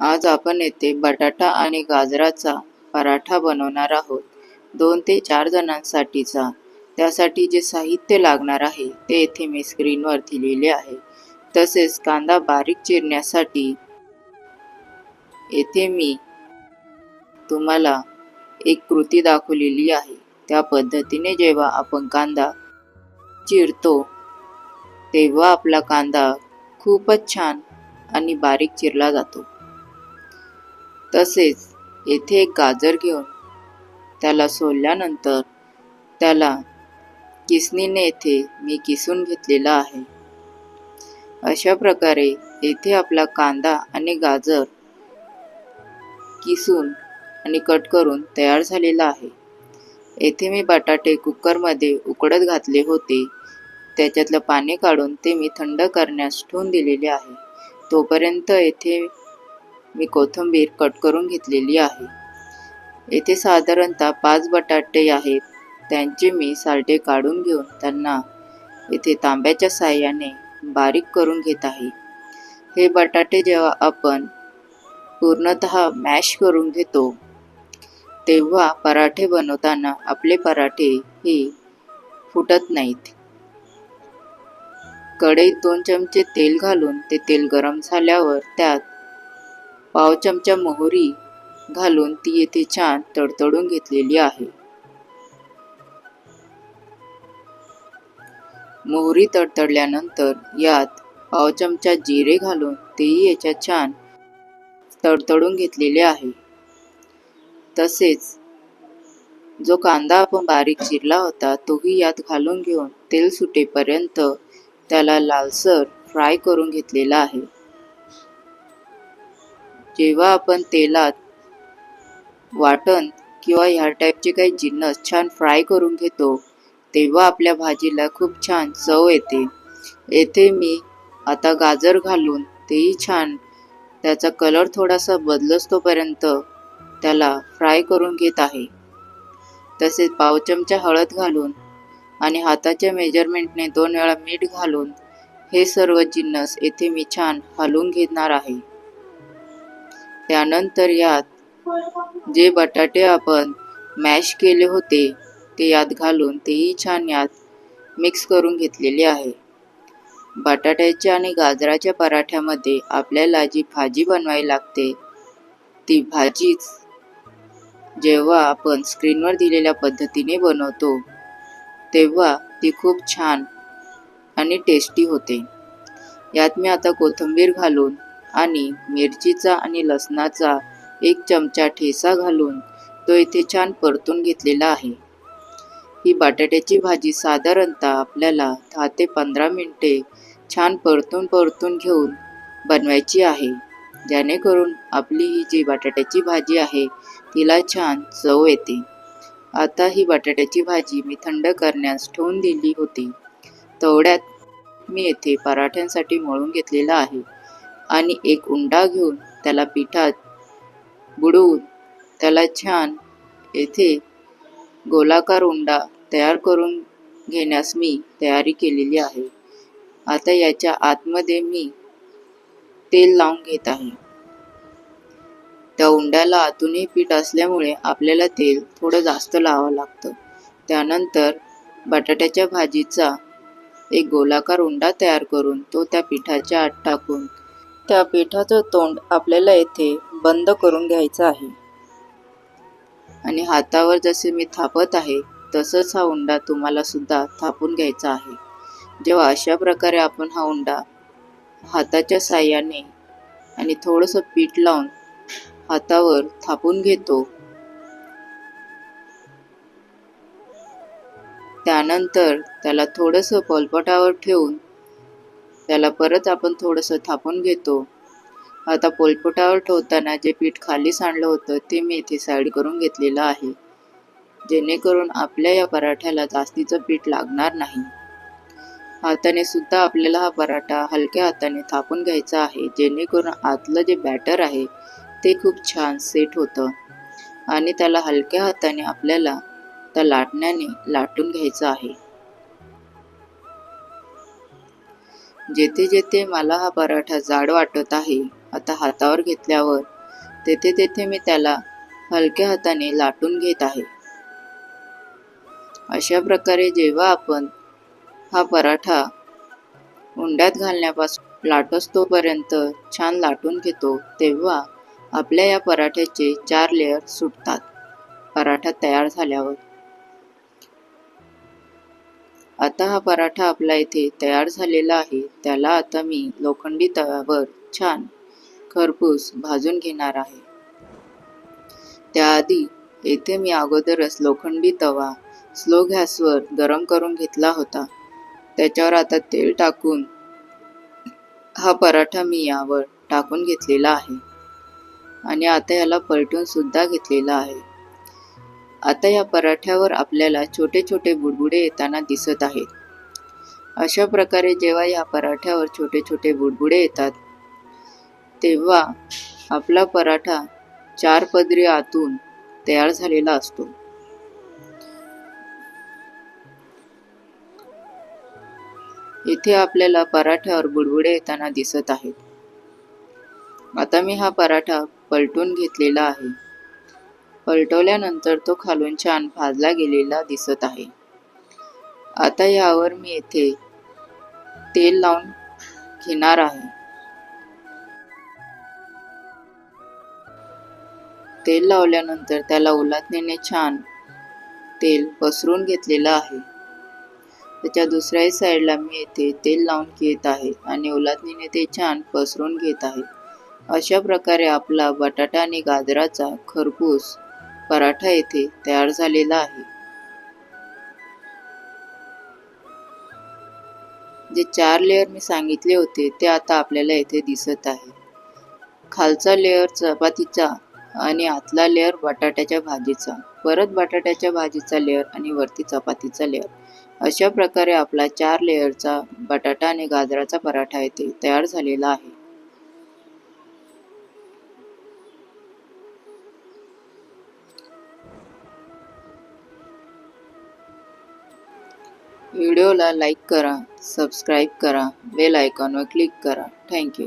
आज आपण येथे बटाटा आणि गाजराचा पराठा बनवणार आहोत. दोन ते चार जणांसाठीचा. त्यासाठी जे साहित्य लागणार आहे ते येथे मी स्क्रीनवर दिलेले आहे. तसेच कांदा बारीक चिरण्यासाठी येथे मी तुम्हाला एक कृती दाखवलेली आहे. त्या पद्धतीने जेव्हा आपण कांदा चिरतो तेव्हा आपला कांदा खूपच छान आणि बारीक चिरला जातो. तसेच येथे एक गाजर घेऊन त्याला सोलल्यानंतर त्याला किसणीने येथे मी किसून घेतलेला आहे. अशा प्रकारे येथे आपला कांदा आणि गाजर किसून आणि कट करून तयार झालेला आहे. येथे मी बटाटे कुकरमध्ये उकडत घातले होते. त्याच्यातलं पाणी काढून ते मी थंड करण्यास ठेवून दिलेले आहे. तोपर्यंत येथे मी कोथिंबीर कट करून घेतलेली आहे. येथे साधारणतः पाच बटाटे आहेत. त्यांचे मी सालटे काढून घेऊन त्यांना येथे तांब्याच्या साह्याने बारीक करून घेत आहे. हे बटाटे जेव्हा आपण पूर्णत मॅश करून घेतो तेव्हा पराठे बनवताना आपले पराठे हे फुटत नाहीत. कढईत दोन चमचे तेल घालून ते तेल गरम झाल्यावर त्यात पाव चमचा मोहरी घालून ती येथे छान तडतडून घेतलेली आहे. मोहरी तडतडल्यानंतर यात पाव चमचा जिरे घालून तेही याच्यात छान तडतडून घेतलेले आहे. तसेच जो कांदा आपण बारीक चिरला होता तोही यात घालून घेऊन तेल सुटेपर्यंत त्याला लालसर फ्राय करून घेतलेला आहे. जेव्हा आपण तेलात वाटण किंवा ह्या टाईपचे काही जिन्नस छान फ्राय करून घेतो तेव्हा आपल्या भाजीला खूप छान चव येते. येथे मी आता गाजर घालून तेही छान त्याचा कलर थोडासा बदलसतोपर्यंत त्याला फ्राय करून घेत आहे. तसेच पाव चमचा हळद घालून आणि हाताच्या मेजरमेंटने दोन वेळा मीठ घालून हे सर्व जिन्नस येथे मी छान हलवून घेणार आहे. त्यानंतर यात जे बटाटे आपण मॅश केले होते ते यात घालून तेही छान यात मिक्स करून घेतलेले आहे. बटाट्याच्या आणि गाजराच्या पराठ्यामध्ये आपल्याला जी भाजी बनवावी लागते ती भाजीच. जेव्हा आपण स्क्रीनवर दिलेल्या पद्धतीने बनवतो तेव्हा ती खूप छान आणि टेस्टी होते. यात मी आता कोथिंबीर घालून आणि मिरचीचा आणि लसणाचा एक चमचा ठेसा घालून तो इथे छान परतून घेतलेला आहे. ही बटाट्याची भाजी साधारणतः आपल्याला दहा ते पंधरा मिनटे छान परतून परतून घेऊन बनवायची आहे. जेणेकरून आपली ही जी बटाट्याची भाजी आहे तिला छान चव येते. आता ही बटाट्याची भाजी मी थंड करण्यास ठेवून दिली होती. तेवढ्यात मी येथे पराठ्यांसाठी मळून घेतलेला आहे. आणि एक उंडा घेऊन त्याला पिठात बुडवून त्याला छान येथे गोलाकार उंडा तयार करून घेण्यास मी तयारी केलेली आहे. आता याच्या आतमध्ये मी तेल लावून घेत आहे. त्या उंड्याला आतूनही पीठ असल्यामुळे आपल्याला तेल थोडं जास्त लावावं लागतं. त्यानंतर बटाट्याच्या भाजीचा एक गोलाकार उंडा तयार करून तो त्या पिठाच्या आत टाकून त्या पिठाचं तोंड आपल्याला येथे बंद करून घ्यायचं आहे. आणि हातावर जसे मी थापत आहे तसंच हा उंडा तुम्हाला सुद्धा थापून घ्यायचा आहे. जेव्हा अशा प्रकारे आपण हा उंडा हाताच्या साह्याने आणि थोडंसं पीठ लावून हातावर थापून घेतो त्यानंतर त्याला थोडंसं पोलपटावर ठेवून त्याला परत आपण थोडंसं थापून घेतो. आता पोलपोटावर ठेवताना जे पीठ खाली सांडलं होतं ते मी इथे साईड करून घेतलेलं आहे. जेणेकरून आपल्या या पराठ्याला जास्तीचं पीठ लागणार नाही. हाताने सुद्धा आपल्याला हा पराठा हलक्या हाताने थापून घ्यायचा आहे. जेणेकरून आतलं जे बॅटर आहे ते खूप छान सेट होतं. आणि त्याला हलक्या हाताने आपल्याला त्या लाटण्याने लाटून घ्यायचं आहे. जेथे जेथे मला हा पराठा जाड वाटत आहे आता हातावर घेतल्यावर तेथे तेथे मी त्याला हलक्या हाताने लाटून घेत आहे. अशा प्रकारे जेव्हा आपण हा पराठा उंड्यात घालण्यापासून लाटसतोपर्यंत छान लाटून घेतो तेव्हा आपल्या या पराठ्याचे चार लेअर सुटतात. पराठा तयार झाल्यावर. आता हा पराठा आपला इथे तयार झालेला आहे. त्याला आता मी लोखंडी तव्यावर छान खरपूस भाजून घेणार आहे. त्याआधी येथे मी अगोदरच लोखंडी तवा स्लो गॅसवर गरम करून घेतला होता. त्याच्यावर आता तेल टाकून हा पराठा मी यावर टाकून घेतलेला आहे. आणि आता याला पलटून सुद्धा घेतलेला आहे. आता या पराठ्यावर आपल्याला छोटे छोटे बुडबुडे येताना दिसत आहेत. अशा प्रकारे जेव्हा या पराठ्यावर छोटे छोटे बुडबुडे येतात तेव्हा आपला पराठा चार पदरी आतून तयार झालेला असतो. इथे आपल्याला पराठ्यावर बुडबुडे येताना दिसत आहेत. आता मी हा पराठा पलटून घेतलेला आहे. पलटवल्यानंतर तो खालून छान भाजला गेलेला दिसत आहे. आता यावर मी येथे तेल लावून घेणार आहे. तेल लावल्यानंतर त्याला उलटणीने छान तेल पसरून घेतलेलं आहे. त्याच्या दुसऱ्याही साईडला मी येथे तेल लावून घेत आहे आणि उलटणीने ते छान पसरून घेत आहे. अशा प्रकारे आपला बटाटा आणि गाजराचा खरपूस पराठा येथे तयार झालेला आहे. जे चार लेअर मी सांगितले होते ते आता आपल्याला येथे दिसत आहे. खालचा लेअर चपातीचा आणि आतला लेअर बटाट्याच्या भाजीचा. परत बटाट्याच्या भाजीचा लेअर आणि वरती चपातीचा लेअर अशा प्रकारे आपला चार लेअरचा बटाटा आणि गाजराचा पराठा येथे तयार झालेला आहे. व्हिडिओला लाईक करा सबस्क्राईब करा बेल आयकॉनवर क्लिक करा. थँक्यू